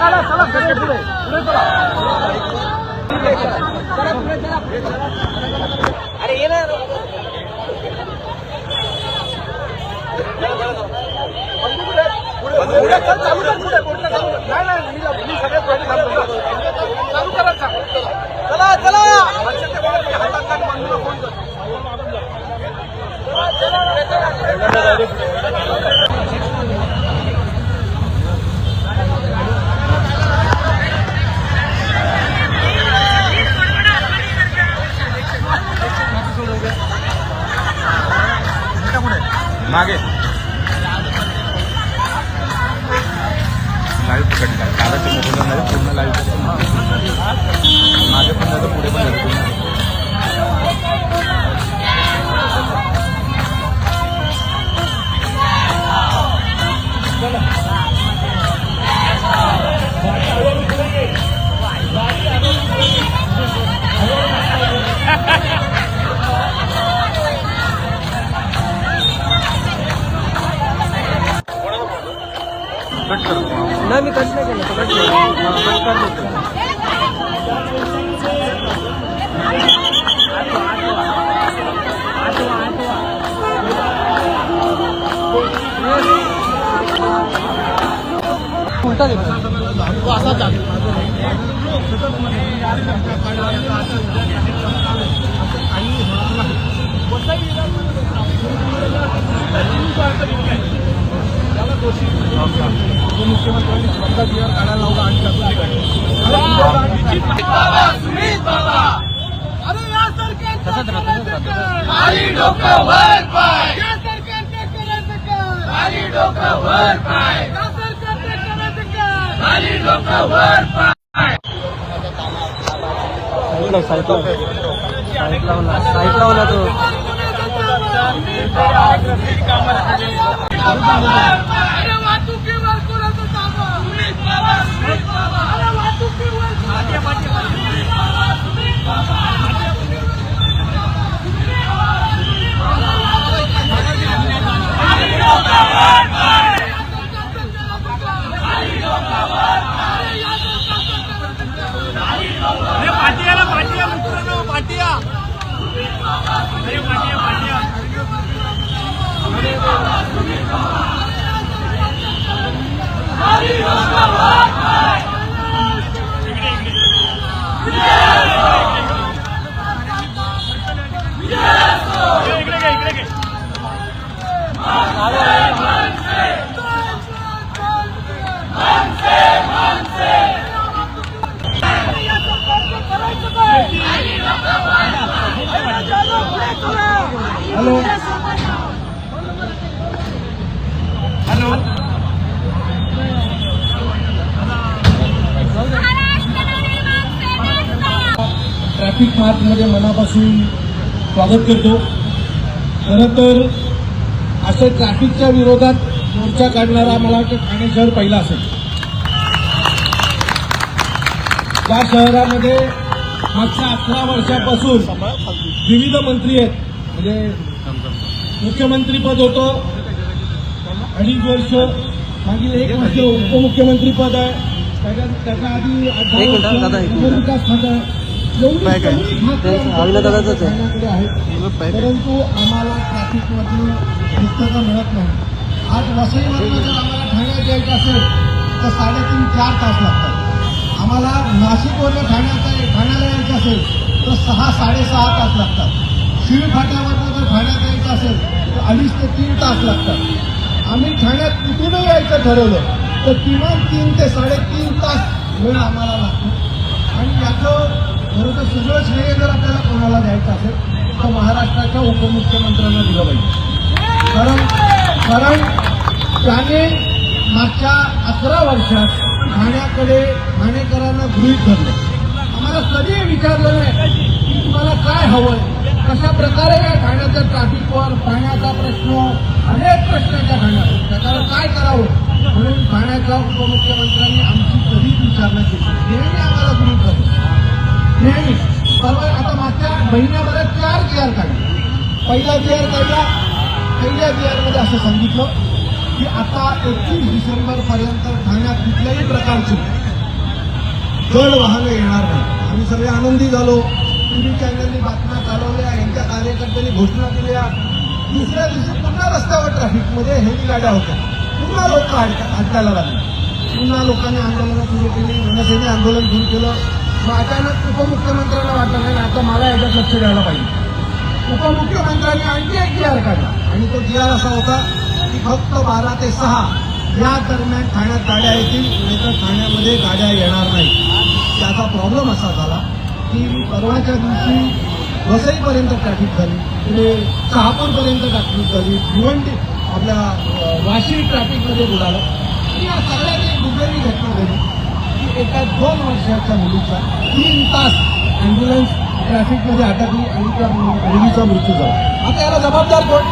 काढा चला पुढे पुढे पुढे चला अरे ये ना पुढे चल, चालू कर पुढे पुढे चालू कर. नाही नाही मी- मी सगळ्यात पहिले थांबतो. चालू करा चालू. चला चला लक्षात ठेवा, मी हातात काढ, बंधूला फोन कर. मागे कट कर. नाही मी कट नाही केलं कट कट करतो उलटा तो असा मुख्यमंत्र्यांनी स्वतः बिहार काढायला लावला आणि त्यातून अरे या सरकारचं खाली मार्चमध्ये मनापासून स्वागत करतो. खरं तर असं ट्रॅफिकच्या विरोधात मोर्चा काढणारा मला वाटतं ठाणे शहर पहिला असेल. त्या शहरामध्ये मागच्या अकरा वर्षापासून विविध मंत्री आहेत. म्हणजे मुख्यमंत्री पद होतं. अडीच वर्ष मागील एक वर्ष उपमुख्यमंत्री पद आहे. त्याच्या आधी मिनिट, वर्ष खातं आहे. कमी खातं ते अविनादादाचंच आहे. परंतु आम्हाला ट्रॅफिकमधून पुस्तकं मिळत नाही. आज वसईमधनं जर आम्हाला ठाण्यात यायचं असेल तर साडेतीन चार तास लागतात. आम्हाला नाशिकवरनं ठाण्यात ठाण्याला यायचं असेल तर सहा साडेसहा तास लागतात. शिळफाट्यावरनं जर ठाण्यात यायचं असेल तर अडीच ते तीन तास लागतात. आम्ही ठाण्यात कुठूनही यायचं ठरवलं तर किमान तीन ते साडेतीन तास वेळ आम्हाला लागतो. आणि याचं खरं तर सगळं श्रेय जर आपल्याला कोणाला द्यायचं असेल तर महाराष्ट्राच्या उपमुख्यमंत्र्यांना दिलं पाहिजे. कारण कारण त्याने मागच्या अकरा वर्षात ठाण्याकडे ठाणेकरांना गृहीत धरलं. आम्हाला कधीही विचारलं नाही की तुम्हाला काय हवं कशा प्रकारे या ठाण्याचं ट्रॅफिकवर पाण्याचा प्रश्न अनेक प्रश्न त्या ठाण्यात त्याच्यावर काय करावं? म्हणून ठाण्याच्या उपमुख्यमंत्र्यांनी आमची कधीच विचारणा केली नेहमी आम्हाला गृहीत धरलं. महिन्याभरात चार जी आर काढले. पहिला जी आर काढला. पहिल्या जी मध्ये असं सांगितलं की आता एकतीस डिसेंबर पर्यंत ठाण्यात कुठल्याही प्रकारची जड वाहनं येणार नाही. आम्ही सगळे आनंदी झालो. टीव्ही चॅनलनी बातम्या चालवल्या. यांच्या कार्यकर्त्यांनी घोषणा दिल्या. दुसऱ्या दिवशी पुन्हा रस्त्यावर ट्रॅफिकमध्ये हेवी गाड्या होत्या. पुन्हा लोक अडका- अडकायला लागले. पुन्हा लोकांनी आंदोलनं सुरू केली. मनसेने आंदोलन सुरू केलं. अचानक उपमुख्यमंत्र्यांना वाटलं नाही आता मला याच्यात लक्ष द्यायला पाहिजे. उपमुख्यमंत्र्यांनी आणखी एक जी आर काढला. आणि तो जी आर असा होता की फक्त बारा ते सहा या दरम्यान ठाण्यात गाड्या येतील नाहीतर ठाण्यामध्ये गाड्या येणार नाही. त्याचा प्रॉब्लेम असा झाला की परवाच्या दिवशी वसईपर्यंत ट्रॅफिक झाली पुढे शहापूरपर्यंत ट्रॅफिक झाली भिवंडी आपल्या वाशी ट्रॅफिकमध्ये बुडालं. आणि या सगळ्यात एक दुर्दैवी घटना झाली एका दोन वर्षाच्या मुलीचा तीन तास ॲम्ब्युलन्स ट्रॅफिकमध्ये अटकली आणि त्या मुलीचा मृत्यू झाला. आता याला जबाबदार कोण?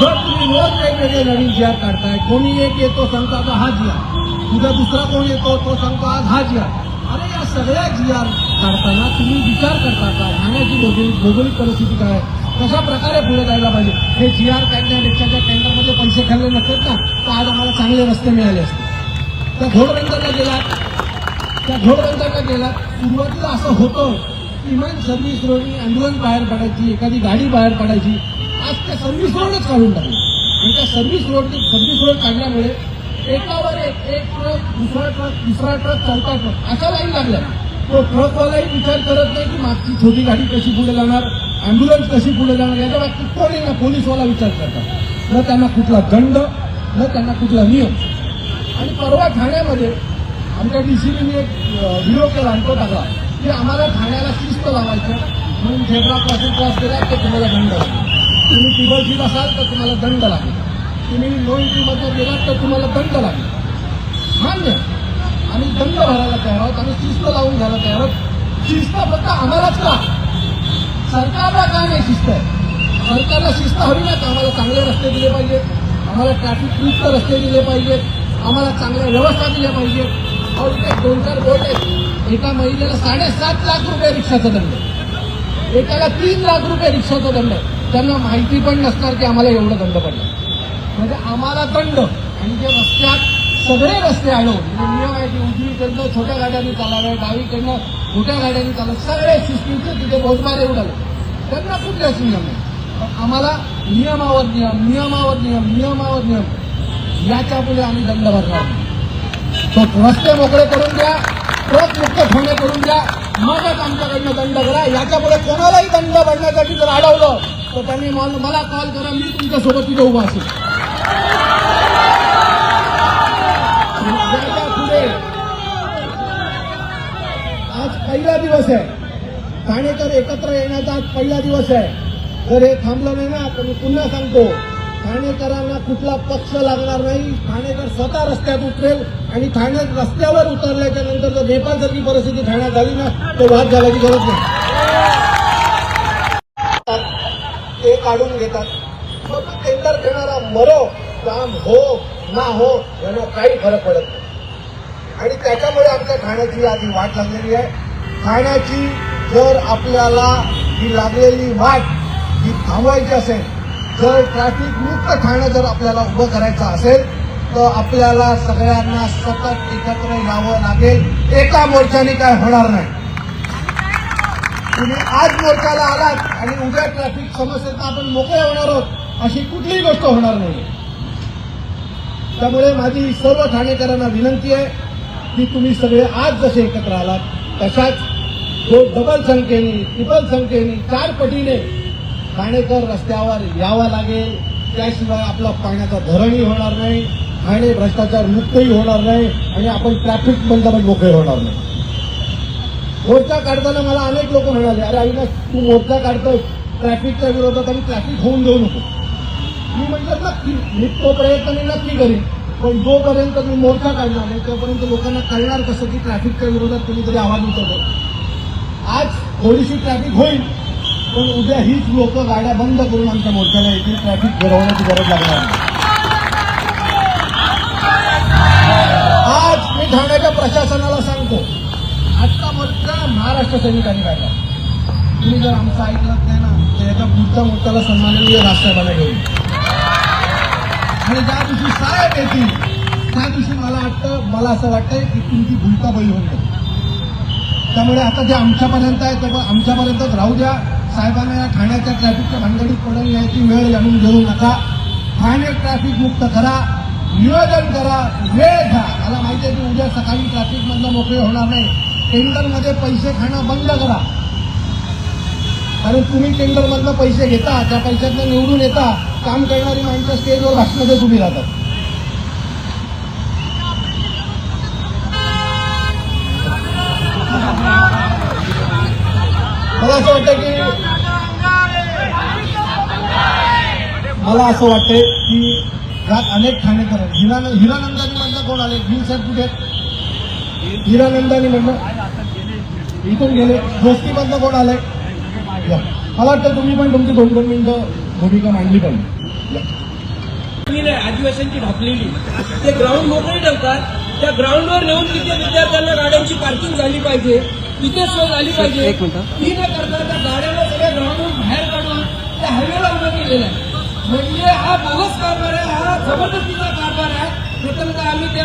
जर तुम्ही रोज वेगवेगळे नवीन जी आर काढताय कोणी एक येतो सांगतो आता हा जिहार तुझा उद्या दुसरा कोण येतो तो सांगतो आज हा जिहार अरे या सगळ्या जी आर काढताना तुम्ही विचार करता का? ठाण्याची भौगोलिक भौगोलिक परिस्थिती काय कशा प्रकारे पुढे जायला पाहिजे? हे जी आर काढण्यापेक्षा त्या टेंडरमध्ये पैसे खाल्ले नसतात ना तर आज आम्हाला चांगले रस्ते मिळाले असते. त्या घोडबंदरला गेलात त्या घोडबंदरला गेलात सुरुवातीला असं होतं किमान सर्व्हिस रोडनी अँब्युलन्स बाहेर पडायची एखादी गाडी बाहेर पडायची. आज त्या सर्व्हिस रोडच काढून टाकली. आणि त्या सर्व्हिस रोडने सर्व्हिस रोड काढल्यामुळे एकावर एक एक ट्रक दुसरा ट्रक तिसरा ट्रक चौथा ट्रक अशा लाईन लागल्या. तो ट्रकवालाही विचार करत नाही की मागची छोटी गाडी कशी पुढे जाणार अँब्युलन्स कशी पुढे जाणार याच्या बाबतीत कोणी ना पोलीसवाला विचार करतात. न त्यांना कुठला दंड न त्यांना कुठला नियम. आणि परवा ठाण्यामध्ये आमच्या डीसीबीने एक व्हिडिओ केला आणि तो टाकला की आम्हाला ठाण्याला शिस्त लावायचं म्हणून झेब्रा क्रॉसिंग क्रॉस केला तर तुम्हाला दंड लागेल. तुम्ही टिबल सीट असाल तर तुम्हाला दंड लागेल. तुम्ही नो एंट्रीमध्ये गेलात तर तुम्हाला दंड लागेल. मान्य आम्ही दंड भरायला तयार आहोत आम्ही शिस्त लावून घ्यायला तयार आहोत. शिस्त फक्त आम्हालाच का सरकारला का नाही शिस्त? आहे सरकारला शिस्त हवी ना का आम्हाला चांगले रस्ते दिले पाहिजेत. आम्हाला ट्रॅफिक मुक्त रस्ते दिले पाहिजेत. आम्हाला चांगल्या व्यवस्था दिल्या पाहिजेत अहो इथे दोन चार बोट आहेत. एका महिलेला साडेसात लाख रुपये रिक्षाचा दंड आहे. एकाला तीन लाख रुपये रिक्षाचा दंड आहे. त्यांना माहिती पण नसणार की आम्हाला एवढा दंड पडला. म्हणजे आम्हाला दंड. आणि जे रस्त्यात सगळे रस्ते अडवून म्हणजे नियम आहे की उजवीकडनं छोट्या गाड्यांनी चालाव्या डावीकडनं मोठ्या गाड्यांनी चालत सगळे सिस्टीमचे तिथे बोजमारे उडाले. त्यांना कुठल्याच नियम नाही. पण आम्हाला नियमावर नियम नियमावर नियम नियमावर नियम. याच्यापुढे आम्ही दंड भरणार तो रस्ते मोकळे करून द्या ट्रक मुक्त ठेवणे करून द्या मगच आमच्याकडनं दंड करा याच्यापुढे कोणालाही दंड भरण्यासाठी जर अडवलं तर त्यांनी मला कॉल करा मी तुमच्यासोबत तिथे उभा असेल. आज पहिला दिवस आहे. ठाणेकर एकत्र येण्याचा आज पहिला दिवस आहे. जर हे थांबलं नाही ना तर मी पुन्हा सांगतो. ठाणेकरांना कुठला पक्ष लागणार नाही. ठाणेकर स्वतः रस्त्यात उतरेल आणि ठाणे रस्त्यावर उतरल्याच्या नंतर जर नेपाळसारखी परिस्थिती ठाण्यात झाली ना तर वाद झाल्याची गरज नाही. ते काढून घेतात. मग टेंडर घेणारा मरो काम हो ना हो यानं काही फरक पडत नाही. आणि त्याच्यामुळे आमच्या ठाण्याची आधी वाट लागलेली आहे. ठाण्याची जर आपल्याला ही लागलेली वाट ही थांबवायची असेल जर ट्रॅफिक मुक्त ठाणं जर आपल्याला उभं करायचं असेल तर आपल्याला सगळ्यांना सतत एकत्र यावं लागेल. एका मोर्चाने काय होणार नाही. तुम्ही आज मोर्चाला आलात आणि उद्या ट्रॅफिक समस्येचा आपण मोकळे होणार आहोत अशी कुठलीही गोष्ट होणार नाही. त्यामुळे माझी सर्व ठाणेकरांना विनंती आहे की तुम्ही सगळे आज जसे एकत्र आलात तशाच जो डबल संख्येने ट्रिपल संख्येने चार पटीने ठाणेकर रस्त्यावर यावा लागेल. त्याशिवाय आपला पाण्याचा धरणही होणार नाही ठाणे भ्रष्टाचार मुक्तही होणार नाही आणि आपण ट्रॅफिक बंद मोकळे होणार नाही. मोर्चा काढताना मला अनेक लोक म्हणाले अरे अविनाश तू मोर्चा काढतोय ट्रॅफिकच्या विरोधात आणि ट्रॅफिक होऊन देऊ नको. मी म्हटलं नक्की मी तो प्रयत्न मी नक्की करीन पण जोपर्यंत मी मोर्चा काढणार नाही तोपर्यंत लोकांना कळणार कसं की ट्रॅफिकच्या विरोधात कोणीतरी आवाज उचलतो आज थोडीशी ट्रॅफिक होईल पण उद्या हीच लोक गाड्या बंद करून आमच्या मोर्चाला येतील. ट्रॅफिक भरवण्याची गरज लागणार आज मी ठाण्याच्या प्रशासनाला सांगतो आजचा मोर्चा महाराष्ट्र सैनिकांनी काढला. तुम्ही जर आमचं ऐकलं नाही ना तर याच्या पुढच्या मोर्चाला सन्माननीय राष्ट्रपतीला घेऊन. आणि ज्या दिवशी साहेब येतील त्या दिवशी मला वाटतं मला असं वाटतंय की तुमची भूमिका बैल होऊन जाईल. त्यामुळे आता जे आमच्यापर्यंत आहे तर आमच्यापर्यंतच राहू द्या. साहेबांना या ठाण्याच्या ट्रॅफिकच्या भानगडीत पडून यायची वेळ जाणून घेऊ नका. ठाणे ट्रॅफिक मुक्त करा नियोजन करा वेळ घ्या. मला माहिती आहे की उद्या सकाळी ट्रॅफिकमधलं मोकळे होणार नाही. टेंडरमध्ये पैसे खाणं बंद करा. कारण तुम्ही टेंडरमधनं पैसे घेता त्या पैशातनं निवडून येता. काम करणारी माणसं स्टेजवर भाषण देत उभी राहतात. मला असं वाटतं की मला असं वाटतंय की यात अनेक ठाणेकर आहेत हिरानंदानी मधनं कोण आले? गिल साहेब कुठे हिरानंदानी मधनं इथून गेले. दोस्तीमधनं कोण आलंय? मला वाटतं तुम्ही पण तुमची दोन दोन मिनिटं भूमिका मांडली पाहिजे. आदिवासींची ढापलेली. ते ग्राउंड मोकळे ठेवतात. त्या ग्राउंडवर नेऊन तिथे विद्यार्थ्यांना गाड्यांची पार्किंग झाली पाहिजे. तिथे सोय झाली पाहिजे. ती न करता त्या गाड्याला सगळ्या बाहेर काढून त्या हायवेला उभं केलेलं आहे. म्हणजे हा बोगस कारभार आहे हा जबरदस्तीचा कारभार आहे. प्रथमतः आम्ही त्या